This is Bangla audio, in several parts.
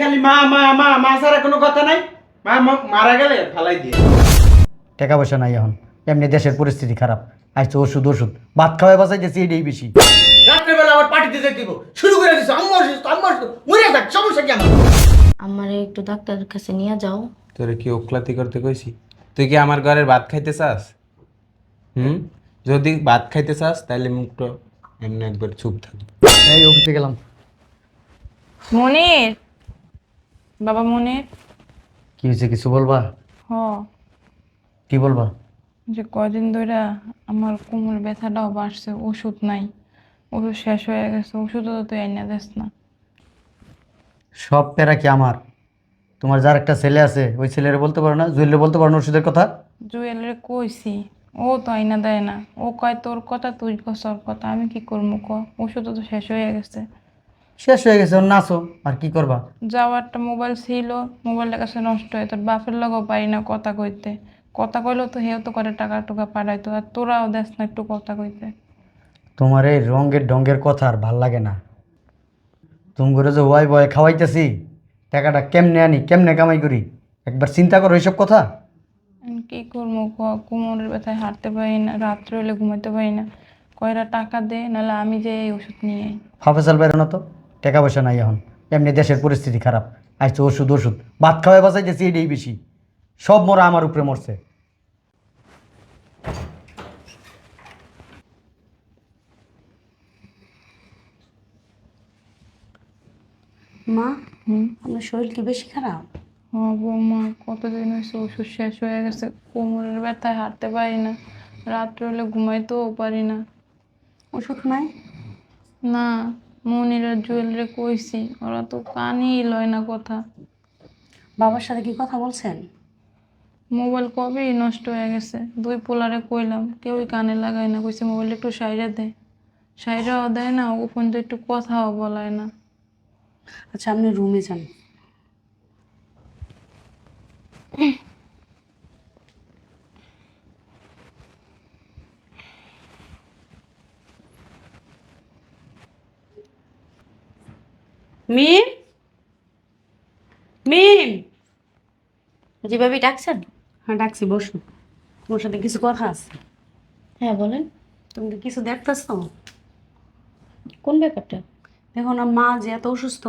খালি মা মা মা মা ছাড়া কোনো কথা নাই। মা মারা গেলে ফালাই দিয়ে। টাকা পয়সা নাই এখন। এমনি দেশের পরিস্থিতি খারাপ। আইসো ওষুধ ওষুধ। ভাত খাওয়াই বাঁচাইতেছি এটাই বেশি। রাত্রেবেলা আবার পার্টিতে যেতে দিব শুরু করে দিছো আম্মু অসুস্থ আম্মু অসুস্থ। মরে থাক সমস্যা কি আমার? আমারে একটু ডাক্তারের কাছে নিয়ে যাও। তোরে কি ওকলাতি করতে কইছি? তুই কি আমার ঘরের ভাত খাইতে চাস? হুম? যদি ভাত খাইতে চাস তাহলে মুখটা এমনি একবার চুপ থাকবে এই অফিসে গেলাম। মনির! বাবা মনির কি হয়েছে কিছু বলবা? হ। কি বলবা? যে কদিন ধরে আমার কোমর ব্যথাটাও বাড়ছে ওষুধ নাই। ওষুধ শেষ হয়ে গেছে ওষুধও তো তুই এনে দিস না। সব প্যারা কি আমার? তোমার যার একটা ছেলে আছে ওই ছেলের বলতে পারো না? জুয়েলের বলতে পারো না ওষুধের কথা? জুয়েলের কইছি ও তো আইনা দেয় না। ও কয় তোর কথা তুই কসর কথা আমি কি করব ক? ওষুধও তো শেষ হয়ে গেছে। শেষ হয়ে গেছে ওর নাচো আর কি করবা? যাওয়ার একটা মোবাইল ছিল মোবাইলটা কাছে নষ্ট হয় তোর বাপের লগেও পারি না কথা কইতে। কথা কইলেও তো হেও তো করে টাকা টুকা পাঠাইতো আর তোরাও দেস না একটু কথা কইতে। তোমার এই রঙের ডঙ্গের কথা আর ভালো লাগে না। তুমি করে যে ওয়াই বয় খাওয়াইতেছি টাকাটা কেমনে আনি কেমনে কামাই করি? একবার চিন্তা করো এইসব কথা। আমি কি করব ক কোমরের ব্যথায় হাঁটতে পারি না রাত্রে হলে ঘুমাইতে পারি না। কয়টা টাকা দে নাহলে আমি যে এই ওষুধ নিয়ে আই। হাফেজাল বেরোনো তো। টাকা পয়সা নাই এখন। এমনি দেশের পরিস্থিতি খারাপ। আইসো ওষুধ ওষুধ। ভাত খাওয়াই বাঁচাইতেছি এটাই বেশি। সব মরা আমার উপরে মরছে। মা হুম আপনার শরীর কি বেশি খারাপ? হ্যাঁ বৌমা কতদিন হয়েছে ওষুধ শেষ হয়ে গেছে কোমরের ব্যথায় হাঁটতে পারি না রাত্রে হলে ঘুমাইতেও পারি না। ওষুধ নাই? না। মনিরা জুয়েলারি কইছি ওরা তো কানই লয় না কথা। বাবার সাথে কি কথা বলছেন? মোবাইল কবেই নষ্ট হয়ে গেছে দুই পোলারে কইলাম কেউই কানে লাগায় না কইছে মোবাইল একটু সাইডে দে। সাইডেও দেয় না ও পর্যন্ত একটু কথাও বলায় না। আচ্ছা আপনি রুমে যান। মিম? মিম? জি ভাবি ডাকছেন? হ্যাঁ ডাকছি বসো। তোমার সাথে কিছু কথা আছে। হ্যাঁ বলেন। তুমি কি কিছু দেখতেছো? কোন ব্যাপারটা? দেখো না মা যে এত অসুস্থ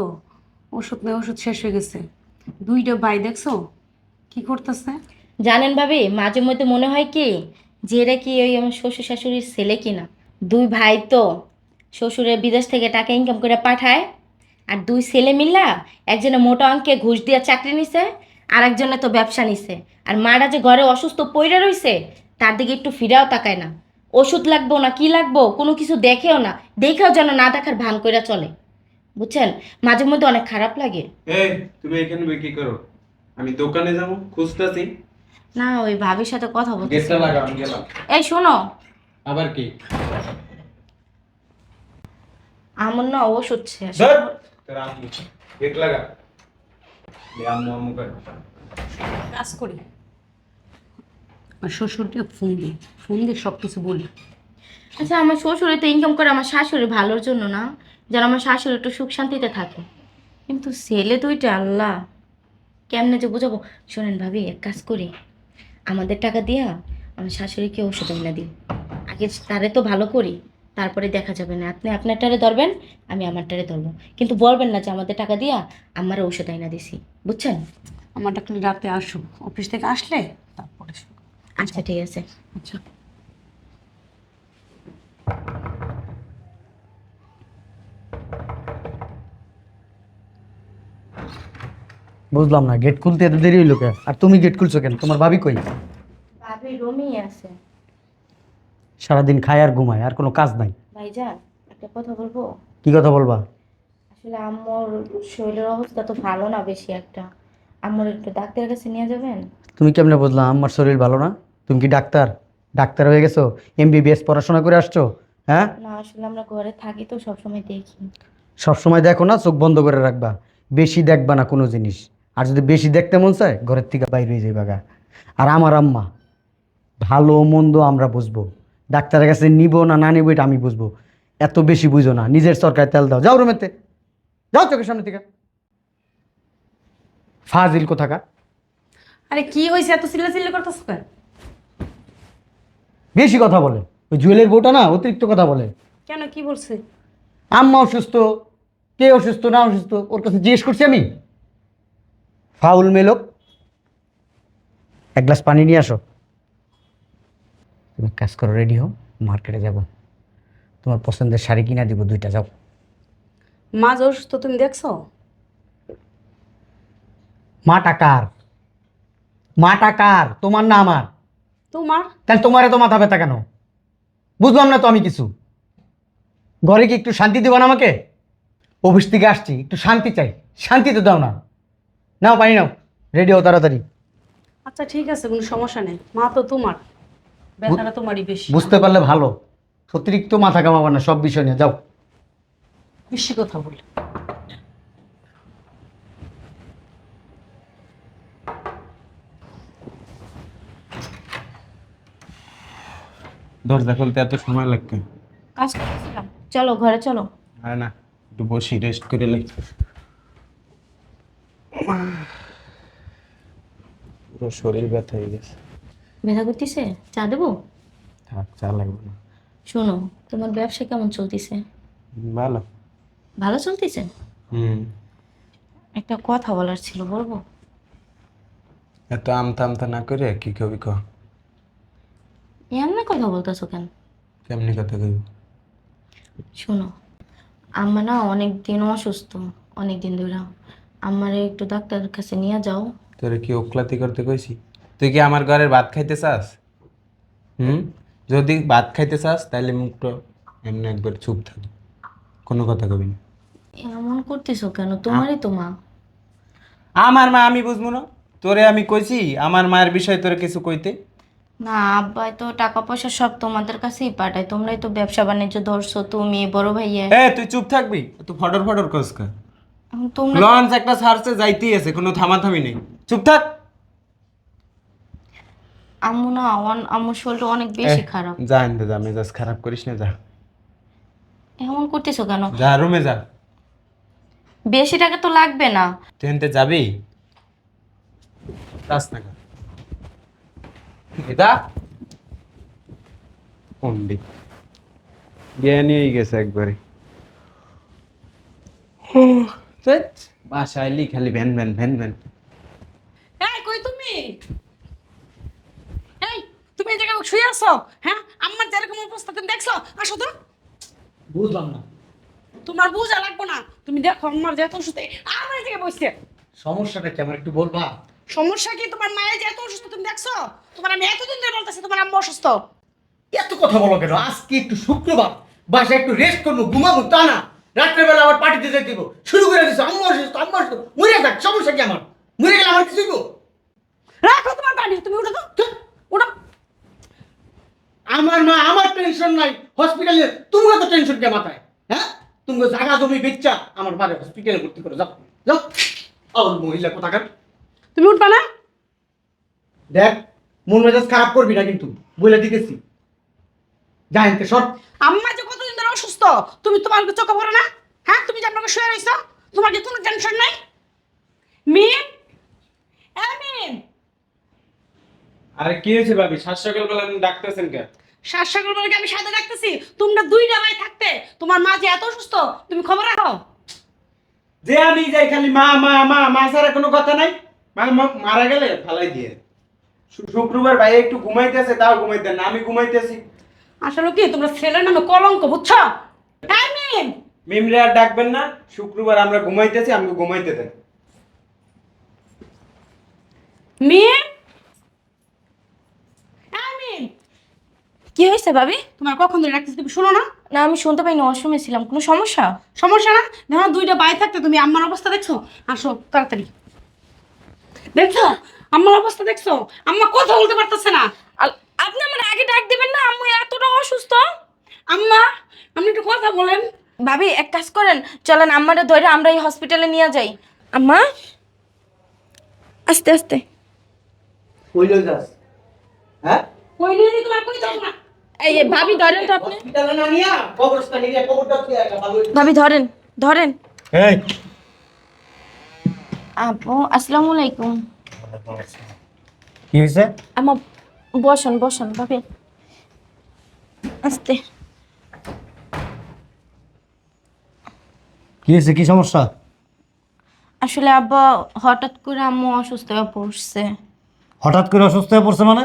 ওষুধ নেই ওষুধ শেষ হয়ে গেছে। দুইটা ভাই দেখছ? কি করতেছে? জানেন ভাবি মাঝে মধ্যে মনে হয় কি যে এরা কি ওই আমার শ্বশুর শাশুড়ির ছেলে কিনা? দুই ভাই তো শ্বশুরের বিদেশ থেকে টাকা ইনকাম করে পাঠায় আর দুই ছেলে মিল্লা একজনে মোটা অঙ্কে ঘুষ দিয়ে চাকরি নিছে আর একজনে তো ব্যবসা নিছে। আর মারা যে ঘরে অসুস্থ পইরা রইছে তার দিকে একটু ফিরাও তাকায় না। ওষুধ লাগবো না কি লাগবো কোনো কিছু দেখেও না দেখেও যেন না দেখার ভান কইরা চলে। বুঝছেন? মাঝে মধ্যে অনেক খারাপ লাগে। এই তুমি এখানে করো? আমি দোকানে যাব খুঁজতেছি। না ওই ভাবির সাথে কথা বলতে গেটটা লাগাও আমি গেলাম। এই শোনো। আবার কি? আমার না ওষুধ শেষ তোর আম্মু গেট লাগা। দে আম্মু আম্মু করে কাজ করি। আর শ্বশুরকে ফোন দিই। ফোন দিয়ে সব কিছু বলি। আচ্ছা আমার শ্বশুরে তো ইনকাম করে আমার শাশুড়ি ভালোর জন্য না। যেন আমার শাশুড়ি একটু সুখ শান্তিতে থাকে। কিন্তু ছেলে দুইটা আল্লাহ। কেমনে যে বুঝাবো? শোনেন ভাবি এক কাজ করি। আমাদের টাকা দিয়া আমার শাশুড়িকে ওষুধ এনে দিই। আগে তারে তো ভালো করি। তারপরে দেখা যাবে না। আপনি আপনারটারে ধরবেন আমি আমারটারে ধরবো। কিন্তু বলবেন না যে আমাদের টাকা দিয়া আমার ঔষধ আইনা দিছি। বুঝছেন? আমারটা খালি রাতে আসো। অফিস থেকে আসলে তারপরে আচ্ছা ঠিক আছে। আচ্ছা। বুঝলাম না গেট খুলতে এত দেরি হইল কে? আর তুমি গেট খুলছো কেন? তোমার ভাবি কই? ভাবি রুমই আছে। সারাদিন খায় আর ঘুমায় আর কোনো কাজ নাই। ভাইজান একটা কথা বলব? কি কথা বলবা? আসলে আম্মুর শরীরের অবস্থা তো ভালো না বেশি একটা। আম্মুর একটু ডাক্তারের কাছে নিয়ে যাবেন? তুমি কেমনে বুঝলাম আমার শরীর ভালো না? তুমি কি ডাক্তার? ডাক্তার হয়ে গেছো? এমবিবিএস পড়াশোনা করে আসছো? হ্যাঁ? না আসলে আমরা ঘরে থাকি তো সবসময় দেখি। সবসময় দেখো না চোখ বন্ধ করে রাখবা। বেশি দেখবা না কোনো জিনিস। আর যদি বেশি দেখতে মন চায় ঘরের থেকে বাইরে হয়ে যাইবা গা। আর আমার আম্মা ভালো মন্দ আমরা বুঝব। ডাক্তারের কাছে নিব না না নিব এটা আমি বুঝব। এত বেশি বুঝো না নিজের সরকার তেল দাও। যাও রুমেতে যাও চোখের সামনে থেকে। ফাজিল কোথাকার? আরে কি হয়েছে এত চিল্লা চিল্লি করতেছ কেন? বেশি কথা বলে। ওই জুয়েলের বউটা না অতিরিক্ত কথা বলে। কেন কি বলছে? আম্মা অসুস্থ কে অসুস্থ না অসুস্থ ওর কাছে জিজ্ঞেস করছি আমি। ফাউল মেলোক এক গ্লাস পানি নিয়ে আসো। তুমি কাজ করো রেডি হও মার্কেটে যাব। তোমার পছন্দের শাড়ি কিনা দিব দুইটা যাও। মা যে অসুস্থ তুমি দেখছ? মা টাকার মা টাকার তোমার না আমার। তোমার? তাহলে তোমার এত মাথা ব্যথা কেন? বুঝলাম না তো আমি কিছু। ঘরে কি একটু শান্তি দেবো না আমাকে? অফিস থেকে আসছি একটু শান্তি চাই। শান্তি তো দাও না। নাও পানি নাও। রেডি হও তাড়াতাড়ি। আচ্ছা ঠিক আছে কোনো সমস্যা নেই। মা তো তোমার। ব্যথাটা তোমারই বেশি। বুঝতে পারলে ভালো। অতিরিক্ত মাথা কামাবো না সব বিষয় নিয়ে যাও। বেশি কথা বলে দরজা খুলতে এত সময় লাগবে। কাজ করতেছিলাম চলো ঘরে চলো। আর না একটু বসি রেস্ট করে লাই পুরো শরীর ব্যথা হয়ে গেছে। ব্যথা করতেছে? চা দেবো? থাক চা লাগবে না। শোনো তোমার ব্যবসা কেমন চলতেছে? ভালো। ভালো চলতেছে? হুম। একটা কথা বলার ছিল বলব? এত আমতা আমতা না করে কি কবি ক? এমনি কথা বলতেছো কেন? কেমনি কথা কবি? শোনো আম্মা না অনেক দিন অসুস্থ অনেক দিন ধরে আমারে একটু ডাক্তারের কাছে নিয়ে যাও। তোরে কি ওকলাতি করতে কইছি? তুই কি আমার ঘরের ভাত খাইতে চাস? হুম? যদি ভাত খাইতে চাস তাহলে মুখটা এমনি একবার চুপ থাক। কোনো কথা কবি না। এমন করতেছো কেন? তোমারই তো মা। আমার মা আমি বুঝব না। তোরে আমি কইছি আমার মায়ের বিষয়ে তোরে কিছু কইতে। না আব্বাই তো টাকা পয়সা সব তোমাদের কাছেই পাঠায়। তোমরাই তো ব্যবসা বাণিজ্য ধরছো তুমি বড় ভাইয়া। এ তুই চুপ থাকবি? তুই ফটর ফটর কস কা। এখন তোমরা লঞ্চ একটা ছাড়ছে যাইতেই আছে কোনো থামাথামি নেই। চুপ থাক। আম্মু না আম্মুর শরীরটা অনেক বেশি খারাপ। যা এনতে যা মেজাজ খারাপ করিস না যা। এমন করতেছো কেন? যা রুমে যা। বেশি টাকা তো লাগবে না। তুই এনতে যাবি? যাস না কেন? এটা? জ্ঞানী হয়ে গেছে একবারে। বাসায় আইলি খালি ভ্যান ভ্যান ভ্যান ভ্যান। এই কই তুমি? তুমি এই জায়গায় শুয়ে আছো? হ্যাঁ? আমার যেরকম অবস্থা তুমি দেখছ? আসো তো। বুঝলাম না। তোমার বুঝা লাগবো না। তুমি দেখো আমার যে এত অসুস্থ আমার এই জায়গায় বসছে। সমস্যাটা কি? আমার একটু বলবা? সমস্যা কি? তোমার মায়ের যে এত অসুস্থ তুমি দেখছ? তোমার আমি এতদিন ধরে বলতেছি তোমার আম্মু অসুস্থ। এত কথা বলো কেন? আজকে একটু শুক্রবার বাসায় একটু রেস্ট করব ঘুমাবো তা না। রাত্রেবেলা আবার পার্টিতে যেতে দিব শুরু করে দিছো আম্মু অসুস্থ আম্মু অসুস্থ। মরে থাক সমস্যা কি আমার? মরে গেলে আমার কিছু রাখো তোমার পানি তুমি উঠো তো। উঠো। আমার মা আমার টেনশন নাই। হসপিটালে তুমিও তো টেনশন কে মাথায়? হ্যাঁ? তুমি জায়গা জমি বেচ্চা আমার মারে হসপিটালে ভর্তি করে যাও। যাও। আর মহিলা কোথাকার? তুমি উঠবা না? দেখ মন মেজাজ খারাপ করবি না কিন্তু বলে দিতেছি। জাহিনকে সর। আম্মা যে কতদিন ধরে অসুস্থ তুমি তোমার চোখে পড়ে না? হ্যাঁ? তুমি যে আপনাকে শুয়ে রয়েছো তোমার কি কোনো টেনশন নাই? মিম? হ্যাঁ মিম? আরে কি হয়েছে ভাবি? সাত সকাল বেলা ডাকতেছেন কে শ্বাসকল বলে আমি সাথে রাখতেছি তোমরা দুইটা ভাই থাকতে তোমার মা যে এত অসুস্থ তুমি খবর রাখো। যে আমি যাই খালি মা মা মা মা ছাড়া কোনো কথা নাই। মা মারা গেলে ফালাই দিয়ে। শুক্রবার ভাই একটু ঘুমাইতেছে তাও ঘুমাইতে না আমি ঘুমাইতেছি। আসলে কি তোমরা ছেলের নামে কলঙ্ক বুঝছ? হ্যাঁ মিম? মিমরে আর ডাকবেন না শুক্রবার আমরা ঘুমাইতেছি আমাকে ঘুমাইতে দেন। মিম হ্যাঁ মিম কি হয়েছে ভাবি? তোমার কখন ধরে রাখতেছি তুমি শোনো না? না আমি শুনতে পাইনি অসময় ছিলাম। কোনো সমস্যা? সমস্যা না? দেখো দুইটা বাই থাকতে তুমি আম্মার অবস্থা দেখছ? আসো তাড়াতাড়ি। দেখছ? আম্মার অবস্থা দেখছ? আম্মা কথা বলতে পারতেছে না। আপনি আমার আগে ডাক দিবেন না? আম্মু এতটা অসুস্থ। আম্মা আপনি একটু কথা বলেন। ভাবি এক কাজ করেন। চলেন আম্মারে ধরে আমরা এই হসপিটালে নিয়ে যাই। আম্মা? আস্তে আস্তে। কইলে যাস হ্যাঁ? কই দিই তোমার কই দাও না? এই ভাবি ধরেন তো আপনি। ভাবি ধরেন ধরেন। এই। আপু আসসালামু আলাইকুম। কি হয়েছে? আমার বসন বসন ভাবে। আস্তে। কি হয়েছে কি সমস্যা? আসলে আব্বা হঠাৎ করে আম্মু অসুস্থ হয়ে পড়ছে। হঠাৎ করে অসুস্থ হয়ে পড়ছে মানে?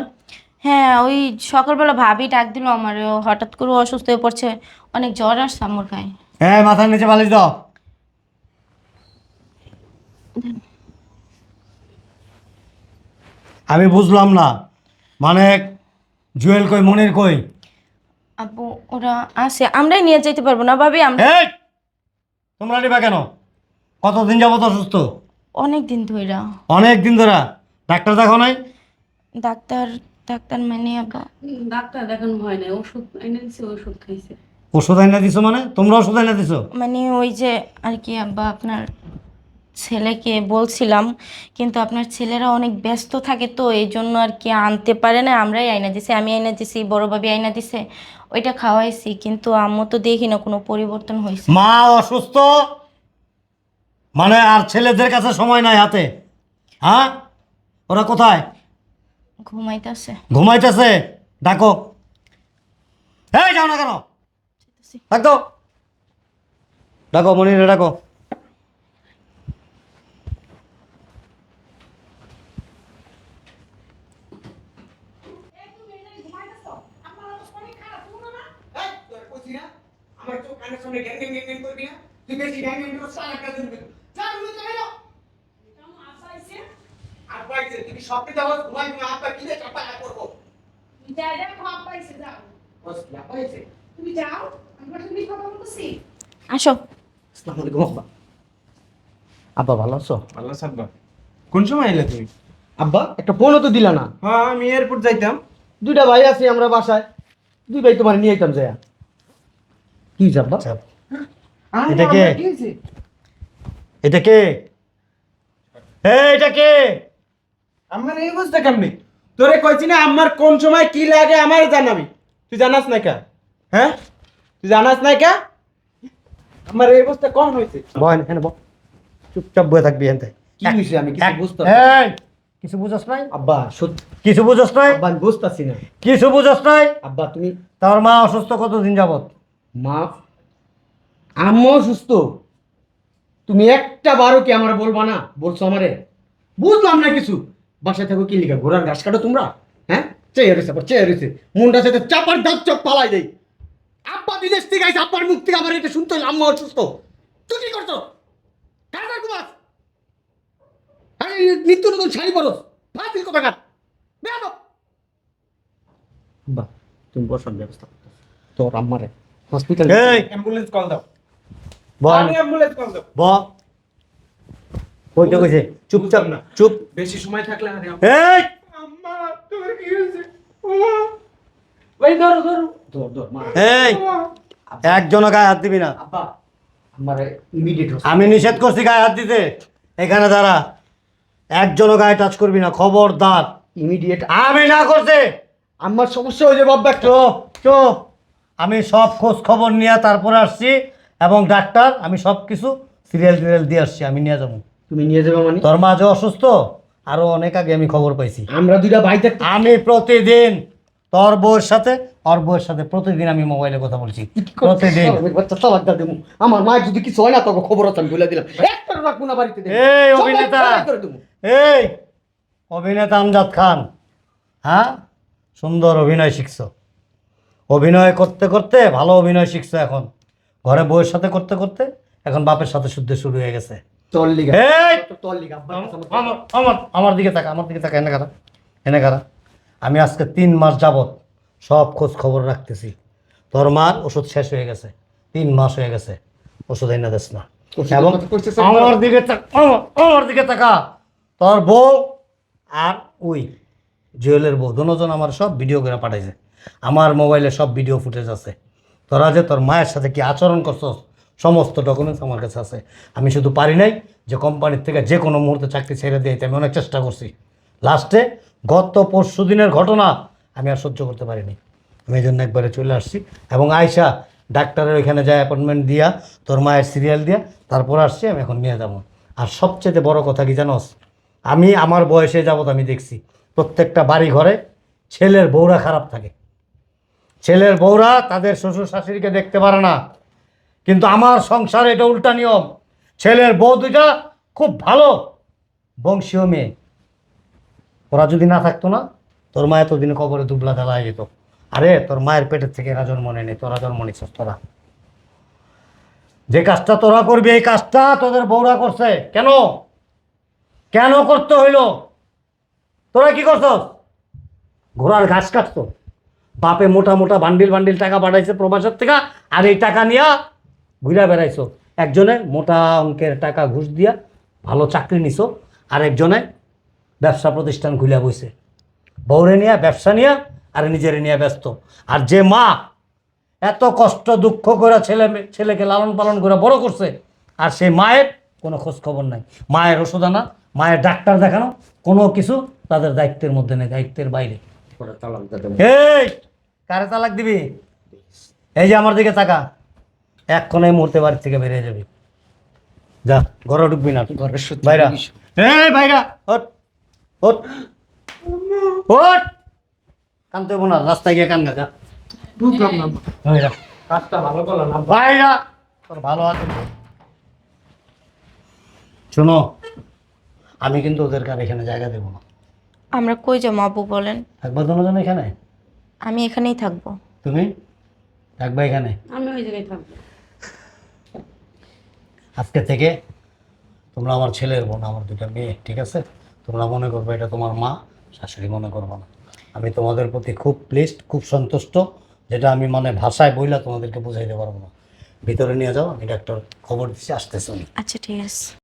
হ্যাঁ ওই সকালবেলা ভাবি ডাক দিল আমার হঠাৎ করে অসুস্থ হয়ে পড়ছে অনেক জ্বর আসছে আমার গায়ে। হ্যাঁ মাথার নিচে বালিশ দাও। আমি বুঝলাম না মানে জুয়েল কই মনির কই? আপু ওরা আসে আমরাই নিয়ে যেতে পারব না ভাবি আমরা এই তোমরা নিবা কেন? কতদিন যাবত অসুস্থ? অনেক দিন ধইরা। অনেক দিন ধরে ডাক্তার দেখো নাই? ডাক্তার ডাক্তার মানে আব্বা ডাক্তার দেখানো হয় না ওষুধ এনে দিচ্ছে ওষুধ খাইছে। ওষুধ আইনা দিছো মানে? তোমরা ওষুধ আইনা দিছো? মানে ওই যে আর কি আব্বা আপনার ছেলেকে বলছিলাম কিন্তু আপনার ছেলেরা অনেক ব্যস্ত থাকে তো এই জন্য আর কি আনতে পারে না আমরাই আইনা দিছি আমি আইনা দিছি বড় ভাবি আইনা দিছে ওইটা খাওয়াইছি কিন্তু আম্মু তো দেখি না কোনো পরিবর্তন হয়েছে মা অসুস্থ? মানে আর ছেলেদের কাছে সময় নাই হাতে হ্যাঁ? ওরা কোথায়? ঘুমাইতেছে ঘুমাইতেছে ডাকো এই যাও না কেন ডাকো ডাকো মনিরে ডাকো এই, তোরা কইছি না? আমার চোখ কানের সামনে গ্যাং গ্যাং গ্যাং করবি না? তুই বেশি গ্যাং গ্যাং করছিস, আর একটা দিন। যা, রুমে চলে যাও। আব্বা আইছে, তুমি স্বপ্নে যাব, ঘুমাই ঘুমাই আব্বা কি দিয়ে চাপা আয় করব? বস, কি আব্বা আইছে? আসো। আসসালামু আলাইকুম আব্বা। আব্বা ভালো আছো? আল্লাহ সাব্বা কোন সময় এলে তুমি? আব্বা একটা ফোনও তো দিলা না। হ্যাঁ আমি এয়ারপোর্ট যাইতাম। দুইটা ভাই আছি আমরা বাসায়। দুই ভাই তোমার নিয়ে যেতাম যায়া। কি হইছে এটা কে? এটা কে? এটা কে? আমার এই অবস্থা কেমনি? তোরে কইছি না আমার কোন সময় কি লাগে আমার জানাবি। তুই জানাস না কা? হ্যাঁ? তুই জানাস না কা? আমার এই অবস্থা কখন হয়েছে বয় এখানে বল চুপচাপ বয়ে থাকবি এনতে কি হইছে? আমি কিছু বুঝতে এই কিছু বুঝছ নাই? আব্বা কিছু বুঝছ নাই? আব্বা বুঝতাছি না। কিছু বুঝছ নাই? আব্বা তুমি তোর মা অসুস্থ কতদিন যাবত? মা আম্মু সুস্থ তুমি একটা বারও কি আমার বলবা না? বলছো আমারে? বুঝলাম না কিছু। বাসায় থাকো কি লিখা ঘোড়ার ঘাস কাটো তোমরা? হ্যাঁ? চেয়ে রয়েছে আবার চেয়ে রয়েছে। মনটা সাথে চাপার দাঁত চপ পালাই দেই আব্বা বিদেশ থেকে আইসে আব্বার মুখ থেকে আমার এটা শুনতে হলো আম্মা অসুস্থ। তুই কি করছ? কার কার আরে নিত্য নতুন শাড়ি পরো। ফাঁসিল কথা কাট বেয়াদব বাহ তুমি বসার ব্যবস্থা তোর আম্মারে। হসপিটাল অ্যাম্বুলেন্স কল দাও। বল। অ্যাম্বুলেন্স কল দাও। ব কইতে কইছে চুপচাপ না চুপ। বেশি সময় থাকলে আরে এই! আম্মা তোর কি হয়েছে? ওই ধরো ধরো। ধর ধর মা এই! একজনও গায়ে হাত দিবি না। আব্বা আমারে ইমিডিয়েট আমি নিষেধ করছি গায়ে হাত দিতে। এখানে দাঁড়া। একজনও গায়ে টাচ করবি না খবরদার। ইমিডিয়েট আমি না করছে। আমার সমস্যা হয়ে যাবে আব্বা। একটা চুপ চুপ আমি সব খোঁজ খবর নিয়ে তারপরে আসছি এবং ডাক্তার আমি সব কিছু সিরিয়াল টিরিয়াল দিয়ে আসছি আমি নিয়ে যাব। তুমি নিয়ে যাবে মানে? তোর মা যে অসুস্থ আরও অনেক আগে আমি খবর পাইছি। আমরা দুইটা ভাই থাকতে আমি প্রতিদিন তোর বউয়ের সাথে ওর বউয়ের সাথে প্রতিদিন আমি মোবাইলে কথা বলছি। প্রতিদিন। আমার মায়ের যদি কিছু হয় না তোকে খবর আছে আমি বলে দিলাম। একটা রাখব না বাড়িতে এই অভিনেতা। এই অভিনেতা আমজাদ খান। হ্যাঁ? সুন্দর অভিনয় শিখছো। অভিনয় করতে করতে ভালো অভিনয় শিখছো এখন। ঘরে বউয়ের সাথে করতে করতে এখন বাপের সাথে শুদ্ধ শুরু হয়ে গেছে। আমার দিকে তাকা আমার দিকে তাকা এনে খারা এনে খারা আমি আজকে তিন মাস যাবত সব খোঁজ খবর রাখতেছি। তোর মার ওষুধ শেষ হয়ে গেছে। তিন মাস হয়ে গেছে। ওষুধ এনে দিস না। এবং আমার দিকে আমার আমার দিকে তাকা। তোর বউ আর ওই জুয়েলের বউ দুজন আমার সব ভিডিও করে পাঠাইছে। আমার মোবাইলে সব ভিডিও ফুটেজ আছে। তোরা যে তোর মায়ের সাথে কি আচরণ করছস? সমস্ত ডকুমেন্টস আমার কাছে আছে। আমি শুধু পারি নাই যে কোম্পানির থেকে যে কোনো মুহূর্তে চাকরি ছেড়ে দিয়ে আমি অনেক চেষ্টা করছি। লাস্টে গত পরশু দিনের ঘটনা আমি আর সহ্য করতে পারিনি। আমি এই জন্য একবারে চলে আসছি এবং আয়সা ডাক্তারের ওইখানে যায় অ্যাপয়েন্টমেন্ট দিয়া, তোর মায়ের সিরিয়াল দিয়া, তারপর আসছি, আমি এখন নিয়ে যাব। আর সবচেয়ে বড় কথা কি জানোস? আমি আমার বয়সে যাবত আমি দেখছি, প্রত্যেকটা বাড়ি ঘরে ছেলের বউরা খারাপ থাকে। ছেলের বউরা তাদের শ্বশুর শাশুড়িকে দেখতে পারে না। কিন্তু আমার সংসারে এটা উল্টা নিয়ম। ছেলের বউ দুইটা খুব ভালো বংশীয় মেয়ে। ওরা যদি না থাকতো না, তোর মা এতদিনে কবরে দুবলা হয়ে যেত আরে, তোর মায়ের পেটের থেকে এরা জন্ম নেয়নি, তোরা জন্ম নিচ্ছিস তোরা। যে কাজটা তোরা করবি, এই কাজটা তোদের বউরা করছে। কেন? কেন করতে হইল? তোরা কি করছস? ঘোড়ার ঘাস কাটতো বাপে মোটা মোটা বান্ডিল বান্ডিল টাকা পাঠাইছে প্রবাসের থেকে, আর এই টাকা নিয়া ঘুরা বেড়াইছো। একজনে মোটা অঙ্কের টাকা ঘুষ দিয়া ভালো চাকরি নিছো আর একজনে ব্যবসা প্রতিষ্ঠান খুলে বইছে। বউরে নিয়ে ব্যবসা নিয়ে আর নিজেরে নিয়ে ব্যস্ত। আর যে মা এত কষ্ট দুঃখ করে ছেলে ছেলেকে লালন পালন করে বড় করছে আর সেই মায়ের কোনো খোঁজ খবর নাই। মায়ের ওষুধ আনা মায়ের ডাক্তার দেখানো কোনো কিছু তাদের দায়িত্বের মধ্যে নেই দায়িত্বের বাইরে। এই কারে তালাক দিবি? এই যে আমার দিকে তাকা। এক্ষণ এই মুহূর্তে বাড়ি থেকে বেরিয়ে যাবি। যা ঘরে ঢুকবি না। ঘরের সত্যি বাইরা। এই বাইরা ওঠ কানতে হব না রাস্তায় গিয়ে কান গা যা। বুঝলাম না। বাইরা। কাজটা ভালো করলাম না। বাইরা তোর ভালো আছে। শোনো আমি কিন্তু ওদেরকে আর এখানে জায়গা দেবো না। আমরা কই যাব আব্বু বলেন? থাকবা দুজন এখানে? আমি এখানেই থাকব। তুমি? থাকবা এখানে? আমি ওই জায়গায় থাকব। আজকে থেকে তোমরা আমার ছেলের বোন আমার দুটা মেয়ে, ঠিক আছে? তোমরা মনে করবে এটা তোমার মা, শাশুড়ি মনে করব না। আমি তোমাদের প্রতি খুব প্লিস্ট খুব সন্তুষ্ট, যেটা আমি মানে ভাষায় বইলা তোমাদেরকে বুঝাইতে পারব না। ভিতরে নিয়ে যাও, আমি ডাক্তার খবর দিচ্ছি আসতেছি। আচ্ছা ঠিক আছে।